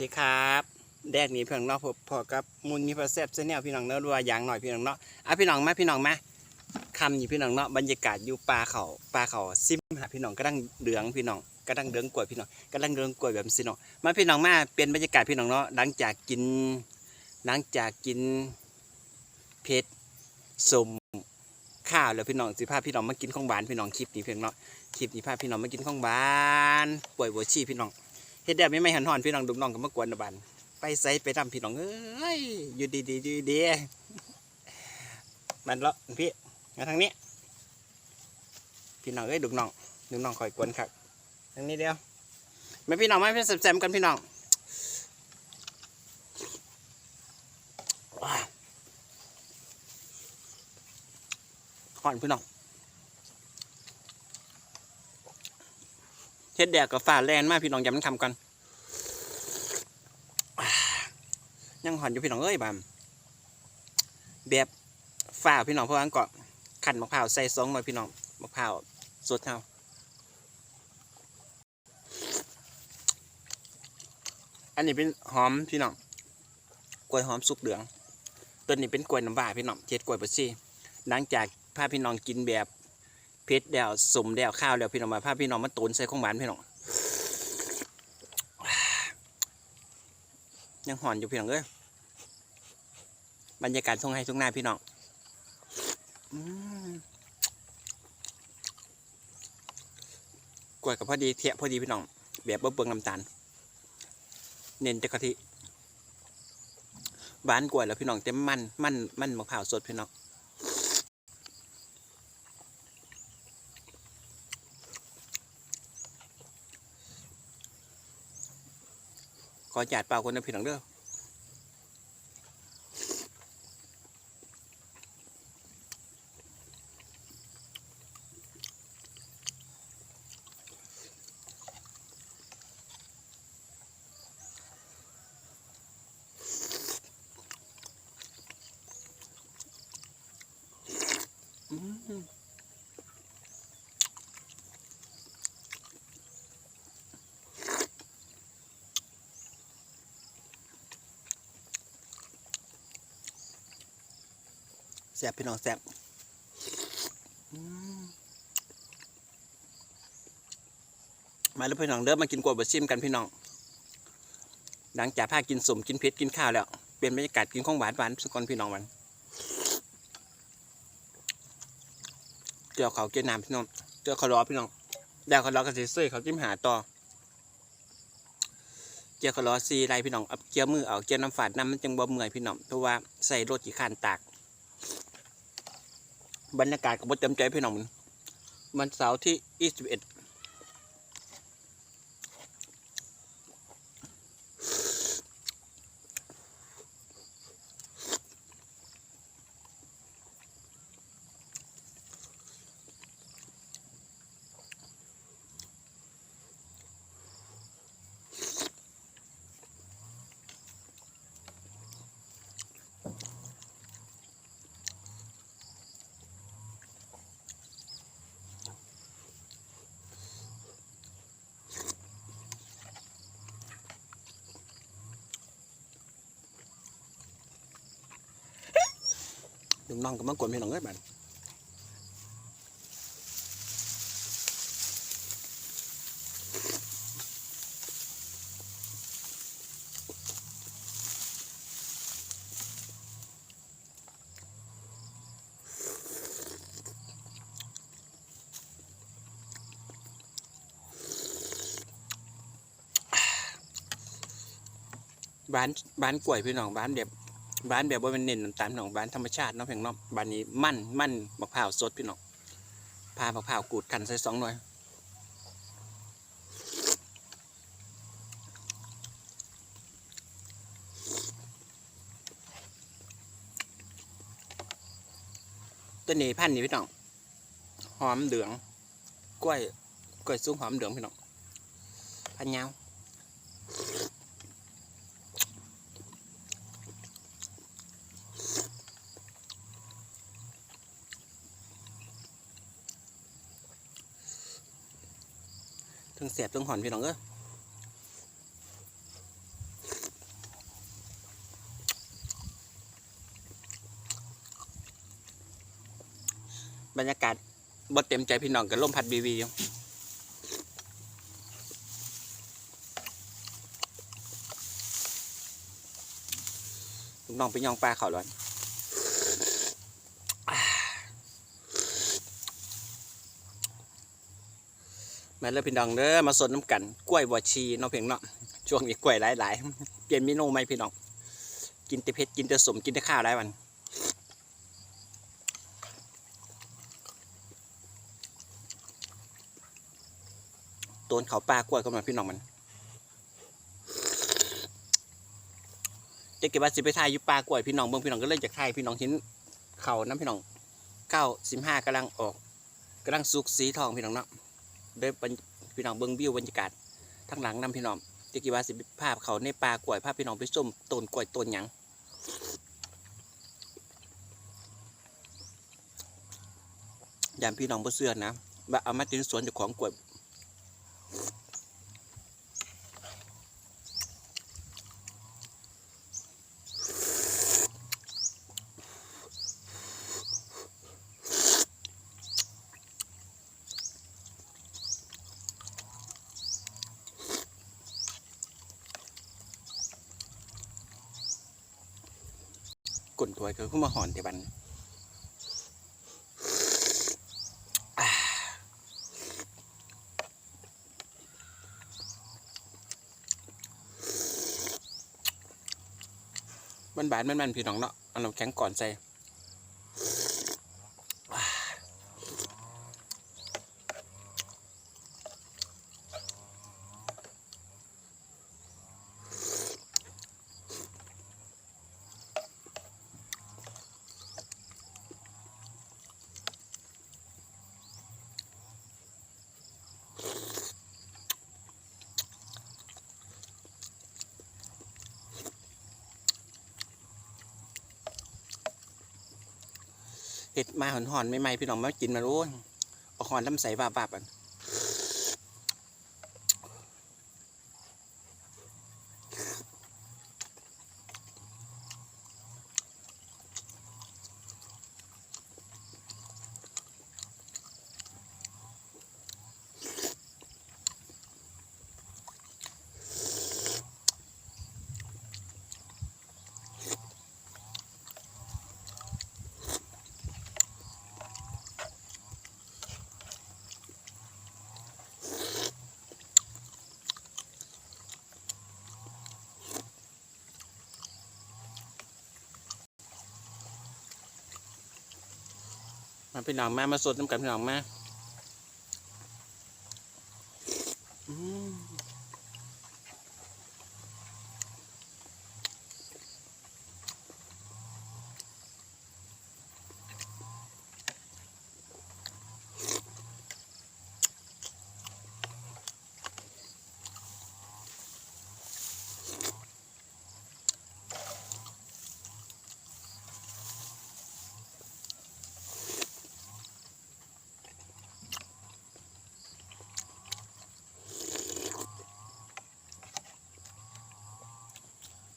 สวัสดีครับแดกนี้พี่น้องเนาะพอพอกับมุนมีพระแซบเส้นแนวพี่น้องเนาะรัวอย่างหน่อยพี่น้องเนาะอะพี่น้องมาพี่น้องมาคำอยู่พี่น้องเนาะบรรยากาศอยู่ปลาเขาปลาเขาซิมหาพี่น้องก็ดังเดืองพี่น้องก็ดังเดืองกล้วยพี่น้องก็ดังเดืองกล้วยแบบสิเนาะมาพี่น้องมาเป็นบรรยากาศพี่น้องเนาะหลังจากกิน หลังจากกินเผ็ดสมข้าวแล้วพี่น้องสิพาพพี่น้องมากินของหวานพี่น้องคลิปนี้เพี่น้องเนาะคลิปนี้พาพพี่น้องมากินของหวานป่วยบัวชีพี่น้อง ฮ็ดได้ไม่ไม่หันหอนพี่น้องดุน้องก็มากวนนบันไปใส่ไปทำพี่น้องเอ้ยอยู่ดีดีดีดีมันละพี่มาทางนี้พี่น้องเอ้ยดุน้องดุน้องคอยกวนครับทางนี้เดียวไม่พี่น้องไม่เป็นแซมกันพี่น้องว้าวหอนพี่น้อง เฮ็ดแดกกับฝ่าแลนมากพี่น้องย้ำมันคำกันยังหอนอยู่พี่น้องเอ้ยบามแบบฝ่าพี่น้องเพราะว่าอันเกาะขันมะพร้าวใส่ซองหน่อยพี่น้องมะพร้าวสดเท่าอันนี้เป็นหอมพี่น้องกล้วยหอมสุกเหลือง ตัวนี้เป็นกล้วยน้ำว้าพี่น้องเจ็ดกล้วยบดซี่หลังจากพาพี่น้องกินแบบ เพชรเดวสมเดวข้าวเดวพี่น้องมาพาพพี่น้องมาตุนใส่ของหวานพี่น้องยังหอนอยู่พี่น้องเอ้ยบรรยากาศทุ่งไห้ทุ่งนาพี่น้องกล้วยกับพอดีเทียพอดีพี่น้องแบบเบิ่งน้ำตาล เน้นจะกะทิหวานกล้วยแล้วพี่น้องเต็มมันมันมันมะพร้าวสดพี่น้อง อจัดเปล่าคนนะพี่น้องเด้ออืม แซ่บพี่น้องแซ่บมาแล้วพี่น้องเด้อมมากินกวดบะชิมกันพี่น้อง หลังจากพากินสมกินเผ็ดกินข้าวแล้ว เป็นบรรยากาศกินของหวานหวานสกคนพี่น้องมันเจียวเขาเจียวน้ำพี่น้องเจียวเขาวรอพี่น้องเดี๋ยวเขาวรอกันสิซื้อเขาจิ้มหาต่อเจียวเขาวรอซีไรพี่น้องเอาเจียวมือเอาเจียวน้ำฝาดน้ำมันจังบ่เมื่อยพี่น้องเพราะว่าใส่รถกี่ขานตาก บรรยากาศก็บ่เต็มใจพี่น้องมันเสาร์ที่ 21 ลุงน้องก็มากวนพี่น้องเอ้ยบัดบ้านบ้านกล้วยพี่น้องบ้านแบบ บ้านแบบว่าเป็นเน้นน้ำตาลพี่น้องบ้านธรรมชาติเนาะเพียงเนาะบ้านนี้มั่นมั่นมะพร้าวสดพี่น้องพามะพร้าวกูดกันใส่สองหน่วยตัวนี้พันนี่พี่น้องหอมเหลืองกล้วยกล้วยซุ้งหอมเหลืองพี่น้องพันยาว ทั้งเสียบทั้งหอนพี่น้องเอ้บรรยากาศบดเต็มใจพี่น้องกับลมพัดบีวีอยู่น้องไปย่องปลาเขาล้วน มาเลยพี่น้องเด้อมาสดน้ำกันกล้วยบวชีเนาะเพียงเนาะช่วงนี้กล้วยหลายๆ เปลี่ยนเมนูไหมพี่น้องกินแต่เผ็ดกินแต่สมกินแต่ข้าวได้วันต้นเขาปลากล้วยก็มาพี่น้องมันจะเก็บว่าสิไปทายยู่ปลากล้วยพี่น้องเบิ่งพี่น้องก็เลยจากทายพี่น้องเห็นเขาน้ำพี่น้องเก้าสิบห้ากำลังออกกำลังสุกสีทองพี่น้องเนาะ เด้บพี่น้องเบิ่งวิวบรรยากาศทั้งหลังน้ำพี่น้องจะกี่ว่าสิภาพเขาในปลากล้วยภาพพี่น้องไปส้มต้นกล้วยต้นหยังยามพี่น้องบ่เสื้อนะว่าเอามาตินสวนจากของกล้วย กลนถวยคือขึ้นมาหอนแต่บันบันบานมันมันพี่น้องเนาะเอาน้ำแข็งก่อนใส่ เห็ดมาหอนหอนๆไม่ๆพี่น้องมากินมารู้เอกหอนลำใสบาบาบๆอะ มาพี่น้องมามาสดน้ำกันพี่น้องมาอืม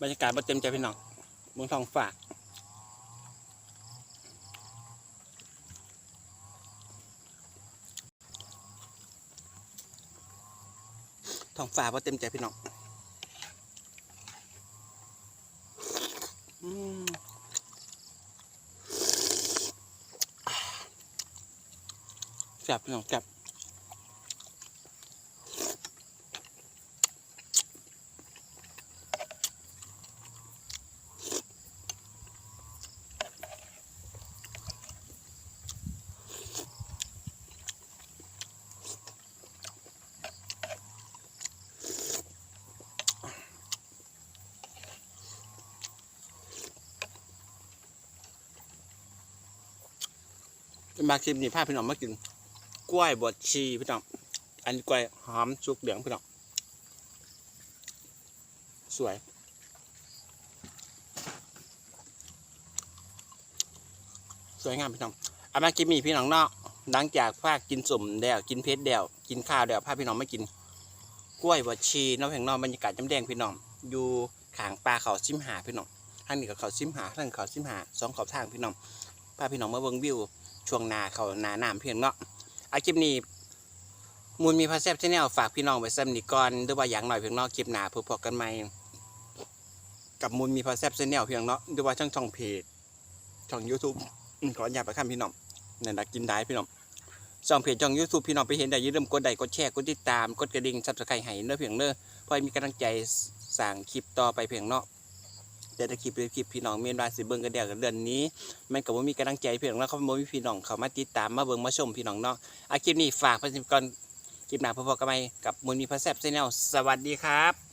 บรรยากาศบ่เต็มใจพี่น้องเมืองทองฝากทองฝากบ่เต็มใจพี่น้องอืมแซ่บพี่น้องแซ่บ มาคลิปนี้พาพี่น้องมากินกล้วยบดชีพี่น้องอันกล้วยหอมสุกเหลืองพี่น้องสวยสวยงามพี่น้องอามาคลิปนี้พี่น้องเนาะหลังจากพากินสมแดวกินเพชรแดวกินข้าวแดวพาพี่น้องมากิน กล้วยบดชีน้องแห่งนอกบรรยากาศจำแดงพี่น้องอยู่ขางปลาเขาซิมหาพี่น้องทางนี้กับเขาซิมหาทางเขาซิมหาสองเขาทางพี่น้อง พาพี่น้องมาเบิ่งวิว ช่วงนาเขานาหนามเพียงเนาะอาคลิปนี้มูลมีพาแซบชแนลฝากพี่น้องไว้ซ้ำนี้ก่อนหรือว่าอย่างหน่อยเพียงเนาะคลิปหนาพบๆกันใหม่กับมูลมีพาแซบชแนลเพียงเนาะหรือว่าช่องช่องเพจช่องยูทูบขออนุญาตไปข้ามพี่น้องนั่นนะกินได้พี่น้องช่องเพจช่องยูทูบพี่น้องไปเห็นได้ยืมกดไลค์กดแชร์กดติดตามกดกระดิ่งซับสไครต์ให้เด้อเพียงเด้อเพื่อให้มีกำลังใจสั่งคลิปต่อไปเพียงเนาะ แต่ถ้าคลิปเป็นคลิปพี่น้องเมียนมาสิเบิ้งกันเดียวกันเดือนนี้มันก็บ่มีกำลังใจพี่น้องแล้วเขาบ่มีพี่น้องเขามาติดตามมาเบิ้งมาชมพี่น้องเนาะอาคลิปนี้ฝากไปก่อนคลิปหน้าพบกันใหม่กับมูลมีพระแซบแนลสวัสดีครับ